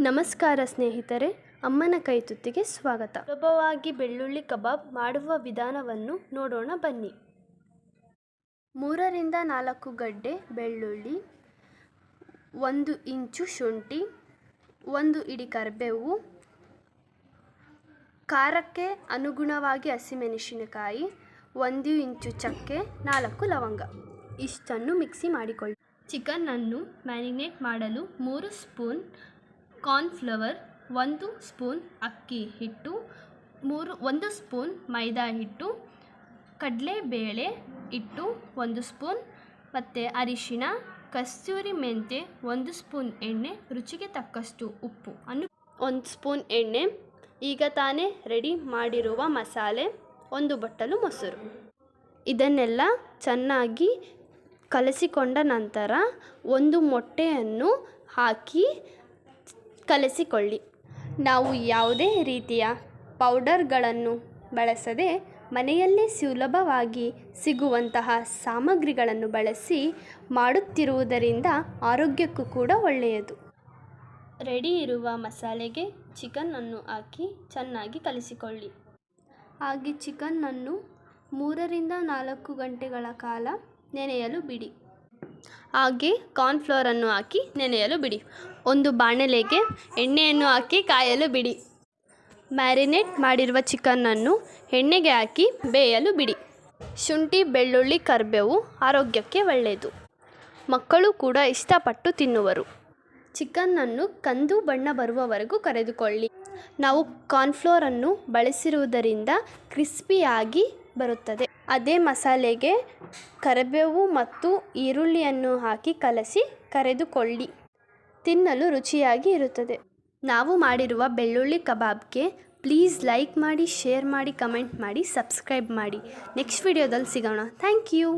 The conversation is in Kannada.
ನಮಸ್ಕಾರ ಸ್ನೇಹಿತರೆ, ಅಮ್ಮನ ಕೈತುತ್ತಿಗೆ ಸ್ವಾಗತ. ಸುಲಭವಾಗಿ ಬೆಳ್ಳುಳ್ಳಿ ಕಬಾಬ್ ಮಾಡುವ ವಿಧಾನವನ್ನು ನೋಡೋಣ ಬನ್ನಿ. ಮೂರರಿಂದ ನಾಲ್ಕು ಗಡ್ಡೆ ಬೆಳ್ಳುಳ್ಳಿ, ಒಂದು ಇಂಚು ಶುಂಠಿ, ಒಂದು ಇಡಿ ಕರಿಬೇವು, ಖಾರಕ್ಕೆ ಅನುಗುಣವಾಗಿ ಹಸಿಮೆಣಸಿನಕಾಯಿ, ಒಂದು ಇಂಚು ಚಕ್ಕೆ, ನಾಲ್ಕು ಲವಂಗ. ಇಷ್ಟನ್ನು ಮಿಕ್ಸಿ ಮಾಡಿಕೊಳ್ಳಿ. ಚಿಕನನ್ನು ಮ್ಯಾರಿನೇಟ್ ಮಾಡಲು ಮೂರು ಸ್ಪೂನ್ ಕಾರ್ನ್ಫ್ಲವರ್ ಒಂದು ಸ್ಪೂನ್ ಅಕ್ಕಿ ಹಿಟ್ಟು, ಮೂರು, ಒಂದು ಸ್ಪೂನ್ ಮೈದಾ ಹಿಟ್ಟು, ಕಡಲೆಬೇಳೆ ಹಿಟ್ಟು ಒಂದು ಸ್ಪೂನ್, ಮತ್ತು ಅರಿಶಿಣ, ಕಸ್ತೂರಿ ಮೆಂತೆ ಒಂದು ಸ್ಪೂನ್ ಎಣ್ಣೆ, ರುಚಿಗೆ ತಕ್ಕಷ್ಟು ಉಪ್ಪು. ಅನ್ನು ಒಂದು ಸ್ಪೂನ್ ಎಣ್ಣೆ. ಈಗ ತಾನೇ ರೆಡಿ ಮಾಡಿರುವ ಮಸಾಲೆ, ಒಂದು ಬಟ್ಟಲು ಮೊಸರು. ಇದನ್ನೆಲ್ಲ ಚೆನ್ನಾಗಿ ಕಲಸಿಕೊಂಡ ನಂತರ ಒಂದು ಮೊಟ್ಟೆಯನ್ನು ಹಾಕಿ ಕಲಸಿಕೊಳ್ಳಿ. ನಾವು ಯಾವುದೇ ರೀತಿಯ ಪೌಡರ್ಗಳನ್ನು ಬಳಸದೆ ಮನೆಯಲ್ಲೇ ಸುಲಭವಾಗಿ ಸಿಗುವಂತಹ ಸಾಮಗ್ರಿಗಳನ್ನು ಬಳಸಿ ಮಾಡುತ್ತಿರುವುದರಿಂದ ಆರೋಗ್ಯಕ್ಕೂ ಕೂಡ ಒಳ್ಳೆಯದು. ರೆಡಿ ಇರುವ ಮಸಾಲೆಗೆ ಚಿಕನನ್ನು ಹಾಕಿ ಚೆನ್ನಾಗಿ ಕಲಿಸಿಕೊಳ್ಳಿ. ಹಾಗೆ ಚಿಕನನ್ನು ಮೂರರಿಂದ ನಾಲ್ಕು ಗಂಟೆಗಳ ಕಾಲ ನೆನೆಯಲು ಬಿಡಿ. ಹಾಗೆ ಕಾರ್ನ್ಫ್ಲವರನ್ನು ಹಾಕಿ ನೆನೆಯಲು ಬಿಡಿ. ಒಂದು ಬಾಣಲೆಗೆ ಎಣ್ಣೆಯನ್ನು ಹಾಕಿ ಕಾಯಲು ಬಿಡಿ. ಮ್ಯಾರಿನೇಟ್ ಮಾಡಿರುವ ಚಿಕನನ್ನು ಎಣ್ಣೆಗೆ ಹಾಕಿ ಬೇಯಲು ಬಿಡಿ. ಶುಂಠಿ, ಬೆಳ್ಳುಳ್ಳಿ, ಕರಿಬೇವು ಆರೋಗ್ಯಕ್ಕೆ ಒಳ್ಳೆಯದು. ಮಕ್ಕಳು ಕೂಡ ಇಷ್ಟಪಟ್ಟು ತಿನ್ನುವರು. ಚಿಕನ್ನನ್ನು ಕಂದು ಬಣ್ಣ ಬರುವವರೆಗೂ ಕರೆದುಕೊಳ್ಳಿ. ನಾವು ಕಾರ್ನ್ಫ್ಲೋರನ್ನು ಬಳಸಿರುವುದರಿಂದ ಕ್ರಿಸ್ಪಿಯಾಗಿ ಬರುತ್ತದೆ. ಅದೇ ಮಸಾಲೆಗೆ ಕರಿಬೇವು ಮತ್ತು ಈರುಳ್ಳಿಯನ್ನು ಹಾಕಿ ಕಲಸಿ ಕರೆದುಕೊಳ್ಳಿ. ತಿನ್ನಲು ರುಚಿಯಾಗಿ ಇರುತ್ತದೆ. ನಾವು ಮಾಡಿರುವ ಬೆಳ್ಳುಳ್ಳಿ ಕಬಾಬ್ಗೆ ಪ್ಲೀಸ್ ಲೈಕ್ ಮಾಡಿ, ಶೇರ್ ಮಾಡಿ, ಕಮೆಂಟ್ ಮಾಡಿ, ಸಬ್ಸ್ಕ್ರೈಬ್ ಮಾಡಿ. ನೆಕ್ಸ್ಟ್ ವಿಡಿಯೋದಲ್ಲಿ ಸಿಗೋಣ. Thank you.